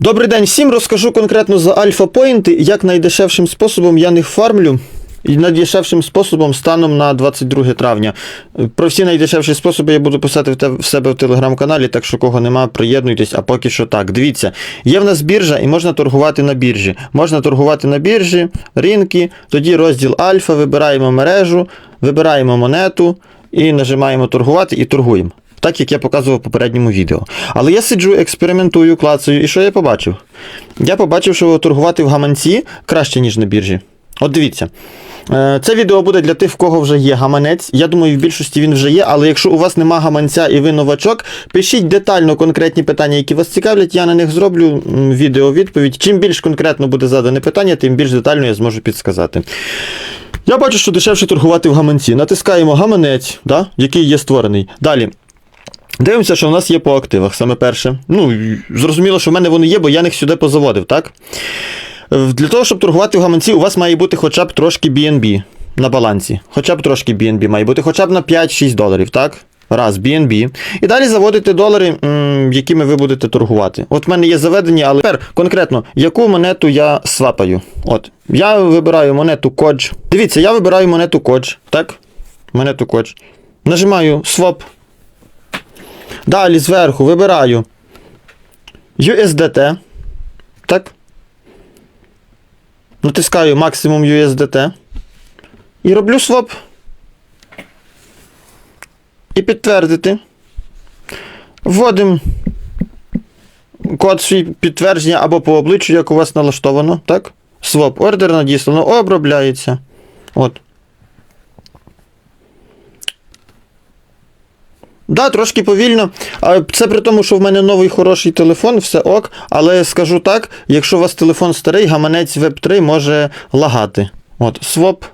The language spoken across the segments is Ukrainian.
Добрий день всім. Розкажу конкретно за альфа-поінти, як найдешевшим способом я них фармлю. І найдешевшим способом станом на 22 травня. Про всі найдешевші способи я буду писати в, те, в себе в телеграм-каналі, так що кого нема, приєднуйтесь, а поки що так. Дивіться, є в нас біржа і можна торгувати на біржі. Можна торгувати на біржі, ринки, тоді розділ альфа, вибираємо мережу, вибираємо монету і нажимаємо торгувати і торгуємо. Так як я показував в попередньому відео. Але я сиджу, експериментую, клацаю, і що я побачив? Я побачив, що торгувати в гаманці краще, ніж на біржі. От дивіться. Е, Це відео буде для тих, в кого вже є гаманець. Я думаю, в більшості він вже є, але якщо у вас нема гаманця і ви новачок, пишіть детально конкретні питання, які вас цікавлять, я на них зроблю відео відповідь. Чим більш конкретно буде задане питання, тим більш детально я зможу підсказати. Я бачу, що дешевше торгувати в гаманці. Натискаємо гаманець, да, який є створений. Далі. Дивимося, що в нас є по активах, саме перше. Ну, зрозуміло, що в мене вони є, бо я їх сюди позаводив, так? Е, Для того, щоб торгувати в гаманці, у вас має бути хоча б трошки BNB на балансі. Хоча б трошки BNB має бути, хоча б на 5-6 доларів, так? Раз, BNB. І далі заводите долари, якими ви будете торгувати. От в мене є заведені, але тепер конкретно, яку монету я свапаю. От. Я вибираю монету Кодж. Дивіться, я вибираю монету Кодж, так? Монету Кодж. Нажимаю Swap. Далі зверху вибираю USDT. Так. Натискаю максимум USDT. І роблю своп. І підтвердити. Вводимо код свій підтвердження або по обличчю, як у вас налаштовано. Так? Своп. Ордер надіслано, обробляється. От. Да, трошки повільно. Це при тому, що в мене новий хороший телефон, все ок. Але скажу так, якщо у вас телефон старий, гаманець Web 3 може лагати. От, своп.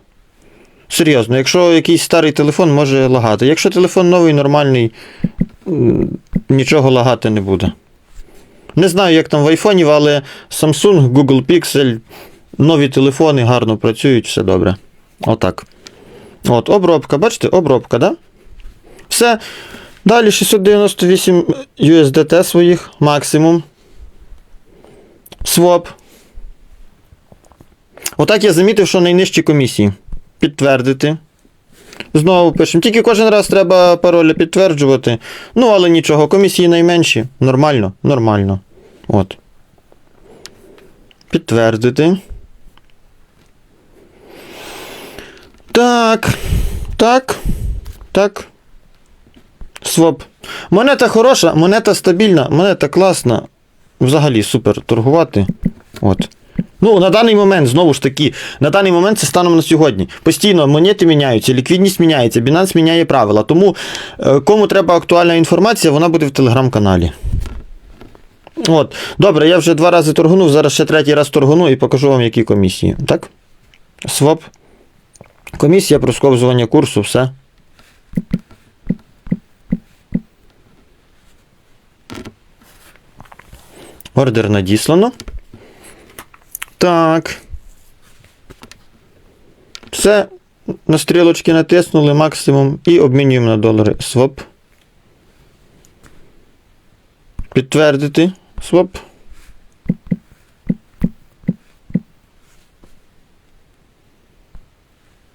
Серйозно, якщо якийсь старий телефон може лагати. Якщо телефон новий, нормальний, нічого лагати не буде. Не знаю, як там в айфоні, але Samsung, Google Pixel, нові телефони гарно працюють, все добре. Отак. От, обробка, бачите, обробка, да? Все. Далі 698 USDT своїх максимум. Своп. Отак я замітив, що найнижчі комісії. Підтвердити. Знову пишемо. Тільки кожен раз треба паролі підтверджувати. Ну, але нічого, комісії найменші. Нормально, нормально. От. Підтвердити. Так. Так. Так. Своп. Монета хороша, монета стабільна, монета класна. Взагалі супер торгувати. От. Ну, на даний момент, знову ж таки, на даний момент це станом на сьогодні. Постійно монети міняються, ліквідність міняється, Binance міняє правила. Тому е, кому треба актуальна інформація, вона буде в телеграм-каналі. От. Добре, я вже два рази торгунув, зараз ще третій раз торгуну і покажу вам, які комісії. Так? Своп. Комісія просковзування курсу, все. Ордер надіслано. Так. Все. На стрілочки натиснули максимум і обмінюємо на долари. Своп. Підтвердити. Своп.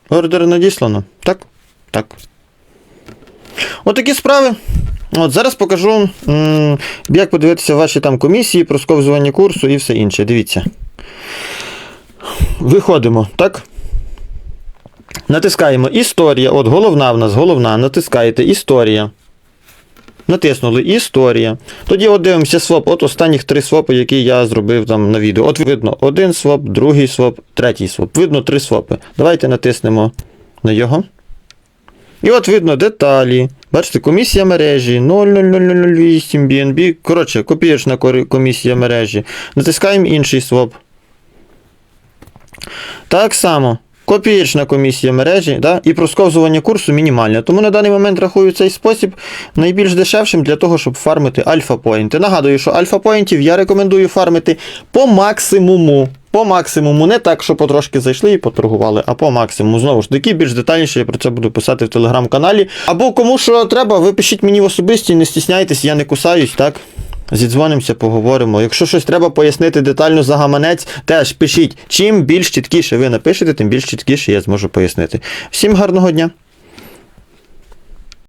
Ордер надіслано. Так? Так. Отакі справи. От зараз покажу, як подивитися ваші там комісії, просковзування курсу і все інше. Дивіться. Виходимо, так? Натискаємо історія. От головна в нас, головна. Натискаєте історія. Натиснули історія. Тоді от дивимося своп. От останніх три свопи, які я зробив там на відео. От видно один своп, другий своп, третій своп. Видно три свопи. Давайте натиснемо на його. І от видно деталі. Бачите, комісія мережі 00008 BNB. Коротше, копієчна комісія мережі. Натискаємо інший своп. Так само. Копієчна комісія мережі да, і просковзування курсу мінімальне. Тому на даний момент рахую цей спосіб найбільш дешевшим для того, щоб фармити альфа-поінти. Нагадую, що альфа-поінтів я рекомендую фармити по максимуму. По максимуму, не так, що потрошки зайшли і поторгували, а по максимуму. Знову ж таки, більш детальніше я про це буду писати в телеграм-каналі. Або кому що треба, ви пишіть мені в особисті, не стісняйтесь, я не кусаюсь, так? Зідзвонимося, поговоримо. Якщо щось треба пояснити детально за гаманець, теж пишіть. Чим більш чіткіше ви напишете, тим більш чіткіше я зможу пояснити. Всім гарного дня!